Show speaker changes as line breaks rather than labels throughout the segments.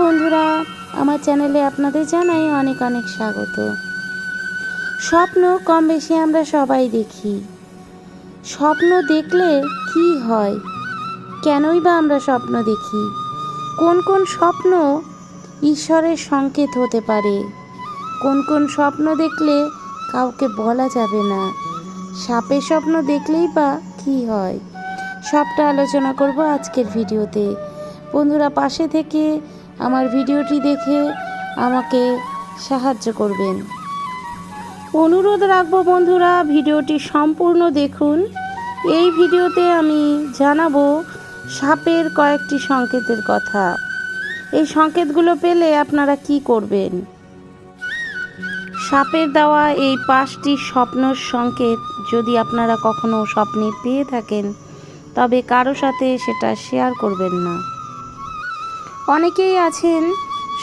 বন্ধুরা, আমার চ্যানেলে আপনাদের জানাই অনেক অনেক স্বাগত। স্বপ্ন কম বেশি আমরা সবাই দেখি। স্বপ্ন দেখলে কি হয়? কেনই বা আমরা স্বপ্ন দেখি? কোন কোন স্বপ্ন ঈশ্বরের সংকেত হতে পারে? কোন কোন স্বপ্ন দেখলে কাউকে বলা যাবে না? সাপের স্বপ্ন দেখলেই বা কি হয়? সবটা আলোচনা করব আজকের ভিডিওতে। বন্ধুরা, পাশে থেকে আমার ভিডিওটি দেখে আমাকে সাহায্য করবেন। অনুরোধ রাখব বন্ধুরা, ভিডিওটি সম্পূর্ণ দেখুন। এই ভিডিওতে আমি জানাব সাপের কয়েকটি সংকেতের কথা। এই সংকেতগুলো পেলে আপনারা কি করবেন? সাপের দেওয়া এই পাঁচটি স্বপ্নর সংকেত যদি আপনারা কখনো স্বপ্নে পেয়ে থাকেন, তবে কারও সাথে সেটা শেয়ার করবেন না। অনেকেই আছেন,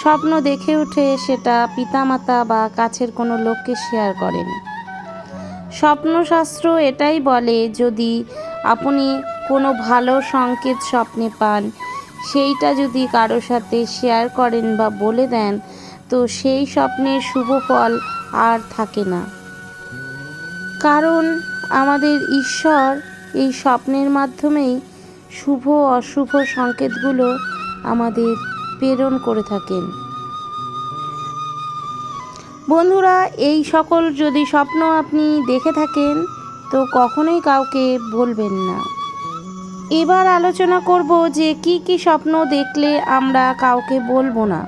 স্বপ্ন দেখে উঠে সেটা পিতামাতা বা কাছের কোনো লোককে শেয়ার করেন। স্বপ্নশাস্ত্র এটাই বলে, যদি আপনি কোনো ভালো সংকেত স্বপ্নে পান, সেইটা যদি কারও সাথে শেয়ার করেন বা বলে দেন, তো সেই স্বপ্নের শুভ ফল আর থাকে না। কারণ আমাদের ঈশ্বর এই স্বপ্নের মাধ্যমেই শুভ অশুভ সংকেতগুলো আমাদের প্রেরণ করে থাকেন। বন্ধুরা, এই সকল যদি স্বপ্ন আপনি দেখে থাকেন, তো কখনোই কাউকে বলবেন না। এবার আলোচনা করব যে কি কি স্বপ্ন দেখলে আমরা কাউকে বলব না।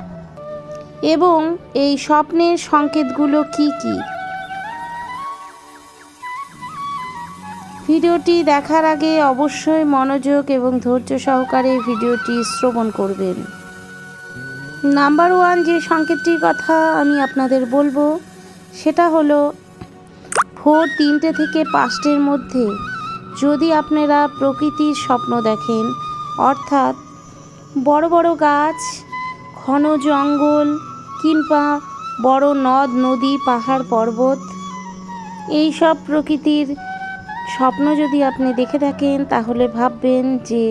এবং এই স্বপ্নের সংকেতগুলো কি কি? ভিডিওটি দেখার আগে অবশ্যই মনোযোগ এবং ধৈর্য সহকারে ভিডিওটি শ্রবণ করবেন। নাম্বার ওয়ান যে সংকেতটির কথা আমি আপনাদের বলব, সেটা হলো, ভোর তিনটে থেকে পাঁচটের মধ্যে যদি আপনারা প্রকৃতির স্বপ্ন দেখেন, অর্থাৎ বড় বড় গাছ, ঘন জঙ্গল কিংবা বড় নদ, নদী, পাহাড়, পর্বত, এই সব প্রকৃতির স্বপ্ন যদি আপনি দেখে থাকেন, তাহলে ভাববেন যে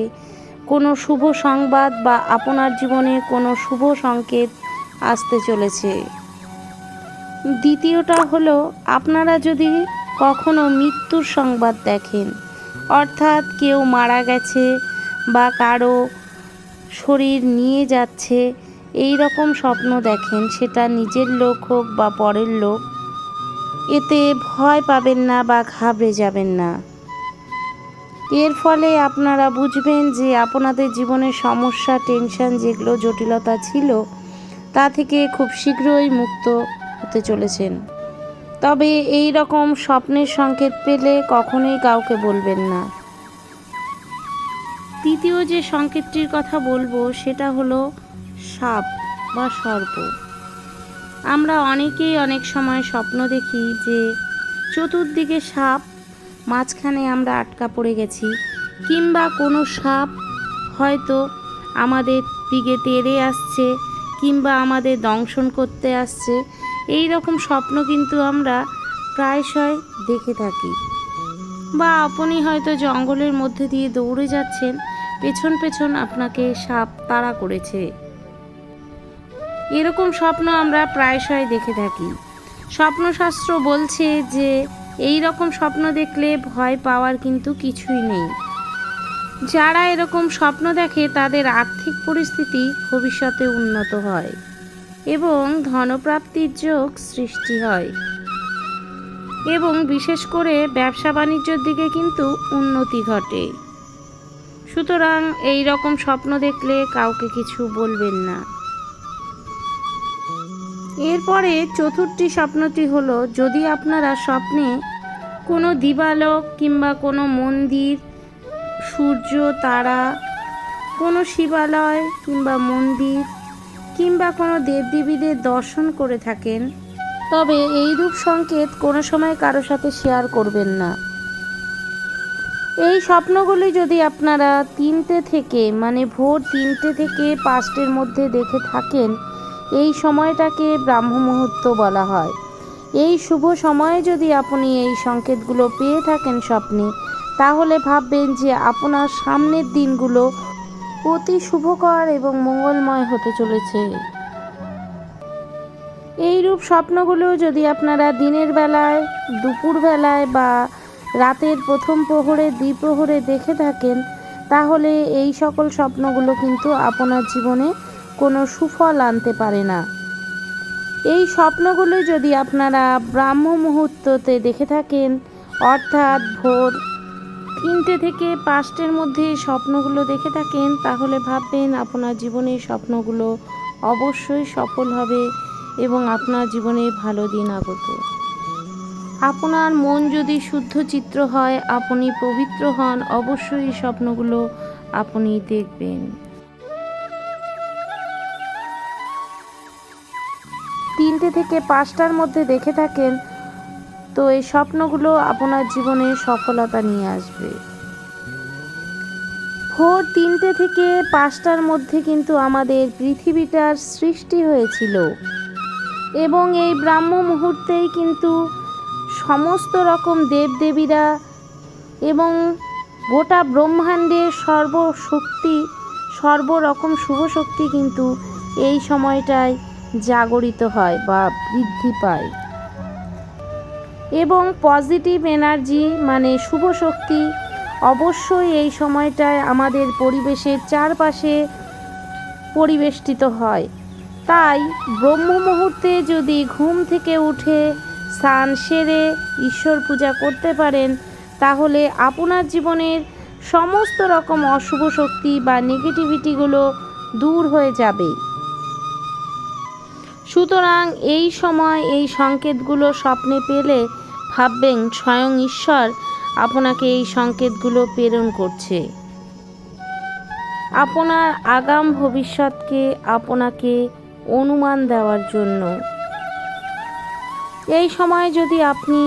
কোনো শুভ সংবাদ বা আপনার জীবনে কোনো শুভ সংকেত আসতে চলেছে। দ্বিতীয়টা হলো, আপনারা যদি কখনো মৃত্যুর সংবাদ দেখেন, অর্থাৎ কেউ মারা গেছে বা কারও শরীর নিয়ে যাচ্ছে এই রকম স্বপ্ন দেখেন, সেটা নিজের লোক হোক বা পরের লোক এতে ভয় পাবেন না বা ঘাবড়ে যাবেন না। এর ফলে আপনারা বুঝবেন যে আপনাদের জীবনের সমস্যা, টেনশন যেগুলো জটিলতা ছিল, তা থেকে খুব শীঘ্রই মুক্ত হতে চলেছেন। তবে এই রকম স্বপ্নের সংকেত পেলে কখনোই কাউকে বলবেন না। তৃতীয় যে সংকেতটির কথা বলব, সেটা হলো সাপ বা সর্প। আমরা অনেকেই অনেক সময় স্বপ্ন দেখি যে চতুর্দিকে সাপ, মাঝখানে আমরা আটকা পড়ে গেছি, কিংবা কোনো সাপ হয়তো আমাদের দিকে তেড়ে আসছে, কিংবা আমাদের দংশন করতে আসছে। এই রকম স্বপ্ন কিন্তু আমরা প্রায়শই দেখে থাকি। বা আপনি হয়তো জঙ্গলের মধ্যে দিয়ে দৌড়ে যাচ্ছেন, পেছন পেছন আপনাকে সাপ তাড়া করেছে। এরকম স্বপ্ন আমরা প্রায়শই দেখে থাকি। স্বপ্নশাস্ত্র বলছে যে, এই রকম স্বপ্ন দেখলে ভয় পাওয়ার কিন্তু কিছুই নেই। যারা এরকম স্বপ্ন দেখে, তাদের আর্থিক পরিস্থিতি ভবিষ্যতে উন্নত হয় এবং ধনপ্রাপ্তির যোগ সৃষ্টি হয়। এবং বিশেষ করে ব্যবসা বাণিজ্যের দিকে কিন্তু উন্নতি ঘটে। সুতরাং এই রকম স্বপ্ন দেখলে কাউকে কিছু বলবেন না। এরপরে চতুর্থী স্বপ্নটি হলো, যদি আপনারা স্বপ্নে কোনো দিবালক কিংবা কোনো মন্দির, সূর্য, তারা, কোনো শিবালয় কিংবা মন্দির কিংবা কোনো দেবদেবীদের দর্শন করে থাকেন, তবে এইরূপ সংকেত কোনো সময় কারও সাথে শেয়ার করবেন না। এই স্বপ্নগুলি যদি আপনারা তিনটে থেকে মানে ভোর তিনটে থেকে পাঁচটের মধ্যে দেখে থাকেন এই সময়টাকে ব্রাহ্ম মুহূর্ত বলা হয়। এই শুভ সময়ে যদি আপনি এই সংকেতগুলো পেয়ে থাকেন স্বপ্নে, তাহলে ভাববেন যে আপনার সামনের দিনগুলো অতি শুভকর এবং মঙ্গলময় হতে চলেছে। এইরূপ স্বপ্নগুলো যদি আপনারা দিনের বেলায়, দুপুর বেলায় বা রাতের প্রথম প্রহরে, দ্বিপ্রহরে দেখে থাকেন, তাহলে এই সকল স্বপ্নগুলো কিন্তু আপনার জীবনে কোনো সুফল আনতে পারে না। এই স্বপ্নগুলো যদি আপনারা ব্রাহ্ম মুহূর্ততে দেখে থাকেন, অর্থাৎ ভোর তিনটে থেকে পাঁচটের মধ্যে স্বপ্নগুলো দেখে থাকেন, তাহলে ভাববেন আপনার জীবনে স্বপ্নগুলো অবশ্যই সফল হবে এবং আপনার জীবনে ভালো দিন আগত। আপনার মন যদি শুদ্ধ চিত্র হয়, আপনি পবিত্র হন, অবশ্যই স্বপ্নগুলো আপনি দেখবেন। তিনটে থেকে পাঁচটার মধ্যে দেখে থাকেন, তো এই স্বপ্নগুলো আপনার জীবনে সফলতা নিয়ে আসবে। ভোর তিনটে থেকে পাঁচটার মধ্যে কিন্তু আমাদের পৃথিবীটার সৃষ্টি হয়েছিল। এবং এই ব্রাহ্ম মুহূর্তেই কিন্তু সমস্ত রকম দেবদেবীরা এবং গোটা ব্রহ্মাণ্ডের সর্বশক্তি, সর্বরকম শুভ শক্তি কিন্তু এই সময়টায় জাগরিত হয় বা বৃদ্ধি পায়। এবং পজিটিভ এনার্জি মানে শুভ শক্তি। অবশ্যই এই সময়টায় আমাদের পরিবেশের চারপাশে পরিবেষ্টিত হয়। তাই ব্রহ্ম মুহূর্তে যদি ঘুম থেকে উঠে স্নান সেরে ঈশ্বর পূজা করতে পারেন, তাহলে আপনার জীবনের সমস্ত রকম অশুভ শক্তি বা নেগেটিভিটিগুলো দূর হয়ে যাবে। সুতরাং এই সময় এই সংকেতগুলো স্বপ্নে পেলে ভাববেন স্বয়ং ঈশ্বর আপনাকে এই সংকেতগুলো প্রেরণ করছে। আপনার আগাম ভবিষ্যৎকে আপনাকে অনুমান দেওয়ার জন্য। এই সময় যদি আপনি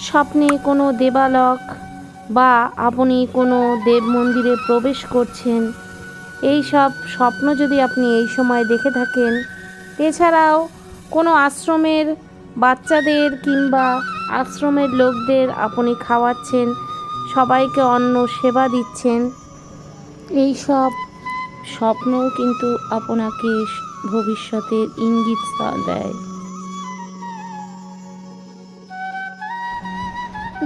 স্বপ্নে কোনো দেবালক বা আপনি কোনো দেব মন্দিরে প্রবেশ করছেন, এই সব স্বপ্ন যদি আপনি এই সময় দেখে থাকেন এছাড়াও কোনো আশ্রমের বাচ্চাদের কিংবা আশ্রমের লোকদের আপনি খাওয়াচ্ছেন, সবাইকে অন্ন সেবা দিচ্ছেন, এই সব স্বপ্নও কিন্তু আপনাকে ভবিষ্যতের ইঙ্গিত দেয়।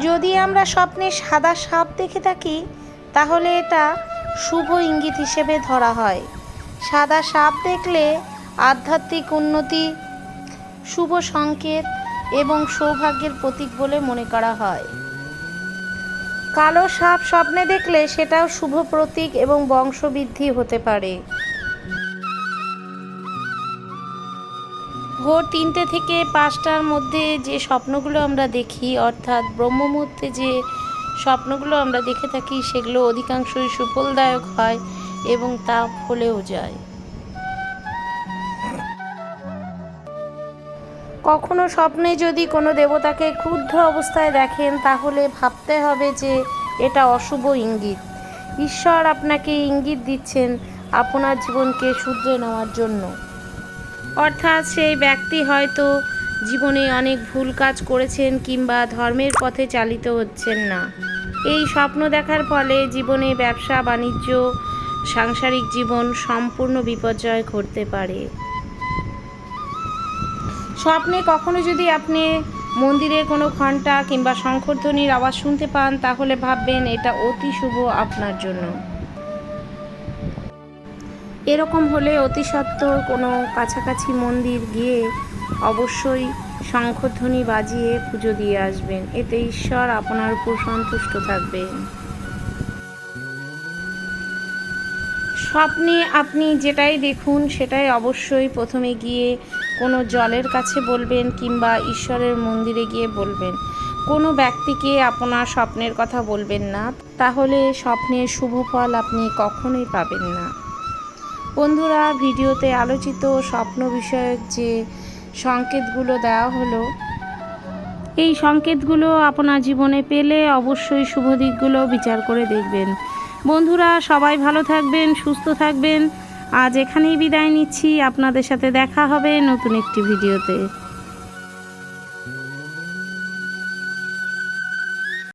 যদি আমরা স্বপ্নে সাদা সাপ দেখে থাকি, তাহলে এটা শুভ ইঙ্গিত হিসেবে ধরা হয়। সাদা সাপ দেখলে আধ্যাত্মিক উন্নতি, শুভ সংকেত এবং সৌভাগ্যের প্রতীক বলে মনে করা হয়। কালো সাপ স্বপ্নে দেখলে সেটাও শুভ প্রতীক এবং বংশবৃদ্ধি হতে পারে। ভোর তিনটে থেকে পাঁচটার মধ্যে যে স্বপ্নগুলো আমরা দেখি, অর্থাৎ ব্রহ্মমুহূর্তে যে স্বপ্নগুলো আমরা দেখে থাকি, সেগুলো অধিকাংশই সুফলদায়ক হয় এবং তা ফলেও যায়। কখনো স্বপ্নে যদি কোনো দেবতাকে ক্ষুদ্র অবস্থায় দেখেন, তাহলে ভাবতে হবে যে এটা অশুভ ইঙ্গিত। ঈশ্বর আপনাকে ইঙ্গিত দিচ্ছেন আপনার জীবনকে শুধরে নেওয়ার জন্য। অর্থাৎ সেই ব্যক্তি হয়তো জীবনে অনেক ভুল কাজ করেছেন কিংবা ধর্মের পথে চালিত হচ্ছেন না। এই স্বপ্ন দেখার ফলে জীবনে ব্যবসা, বাণিজ্য, সাংসারিক জীবন সম্পূর্ণ বিপর্যয় ঘটতে পারে। স্বপ্নে কখনো যদি আপনি মন্দিরে কোনো ঘণ্টা কিংবা শঙ্খধ্বনির আওয়াজ শুনতে পান, তাহলে ভাববেন এটা অতি শুভ আপনার জন্য। এরকম হলে অতি সত্বর কোনো কাছাকাছি মন্দির গিয়ে অবশ্যই শঙ্খধ্বনি বাজিয়ে পুজো দিয়ে আসবেন। এতে ঈশ্বর আপনার উপর সন্তুষ্ট থাকবেন। স্বপ্নে আপনি যেটাই দেখুন, সেটাই অবশ্যই প্রথমে গিয়ে কোনো জলের কাছে বলবেন কিংবা ঈশ্বরের মন্দিরে গিয়ে বলবেন। কোনো ব্যক্তিকে আপনার স্বপ্নের কথা বলবেন না। তাহলে স্বপ্নের শুভ ফল আপনি কখনোই পাবেন না। বন্ধুরা, ভিডিওতে আলোচিত স্বপ্ন বিষয়ক যে সংকেতগুলো দেওয়া হলো, এই সংকেতগুলো আপনার জীবনে পেলে অবশ্যই শুভ দিকগুলো বিচার করে দেখবেন। বন্ধুরা, সবাই ভালো থাকবেন, সুস্থ থাকবেন। আজ এখানেই বিদায় নিচ্ছি। আপনাদের সাথে দেখা হবে নতুন একটি ভিডিওতে।